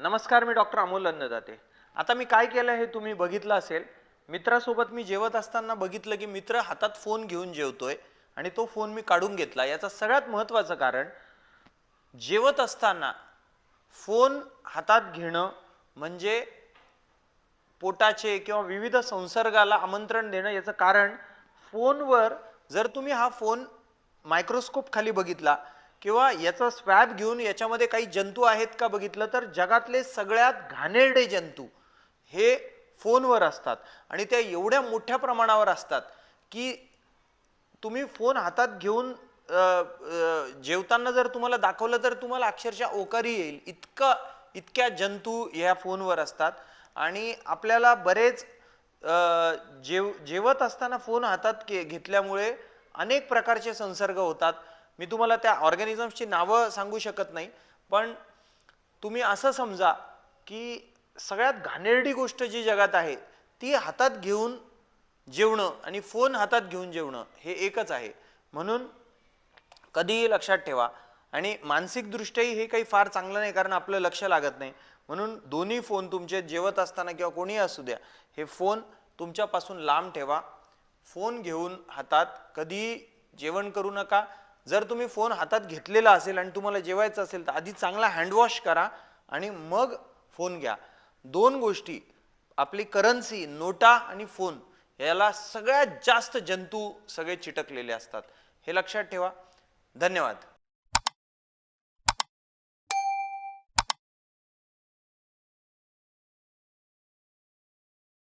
नमस्कार मी डॉक्टर अमोल अन्नदाते. आता मी काय केलं हे तुम्ही बघितलं असेल मित्रासोबत मी जेवत असताना बघितलं की मित्र हातात फोन घेऊन जेवतोय आणि तो फोन मी काढून घेतला. याचं सगळ्यात महत्त्वाचं कारण जेवत असताना फोन हातात घेणं म्हणजे पोटाचे किंवा विविध संसर्गाला आमंत्रण देणं याचं कारण. फोनवर जर तुम्ही हा फोन मायक्रोस्कोप खाली बघितला किंवा याचा स्वॅब घेऊन याच्यामध्ये काही जंतू आहेत का बघितलं तर जगातले सगळ्यात घाणेरडे जंतू हे फोनवर असतात. आणि त्या एवढ्या मोठ्या प्रमाणावर असतात की तुम्ही फोन हातात घेऊन जेवताना जर तुम्हाला दाखवलं तर तुम्हाला अक्षरशः ओकारी येईल. इतकं इतक्या जंतू ह्या फोनवर असतात. आणि आपल्याला बरेच जेव जेवत असताना फोन हातात के घेतल्यामुळे अनेक प्रकारचे संसर्ग होतात. मी तुम्हाला त्या ऑर्गॅनिझम्सची नावं सांगू शकत नाही पण तुम्ही असं समजा की सगळ्यात घाणेरडी गोष्ट जी जगात आहे ती हातात घेऊन जेवणं आणि फोन हातात घेऊन जेवणं हे एकच आहे. म्हणून कधीही लक्षात ठेवा आणि मानसिकदृष्ट्याही हे काही फार चांगलं नाही कारण आपलं लक्ष लागत नाही. म्हणून दोन्ही फोन तुमचे जेवत असताना किंवा कोणीही असू द्या हे फोन तुमच्यापासून लांब ठेवा. फोन घेऊन हातात कधीही जेवण करू नका जर तुम्ही फोन हातात घेतलेला असेल आणि तुम्हाला जेवायचं असेल तर आधी चांगला हँडवॉश करा आणि मग फोन घ्या. दोन गोष्टी आपली करन्सी नोटा आणि फोन याला सगळ्यात जास्त जंतू सगळे चिटकलेले असतात. हे लक्षात ठेवा. धन्यवाद.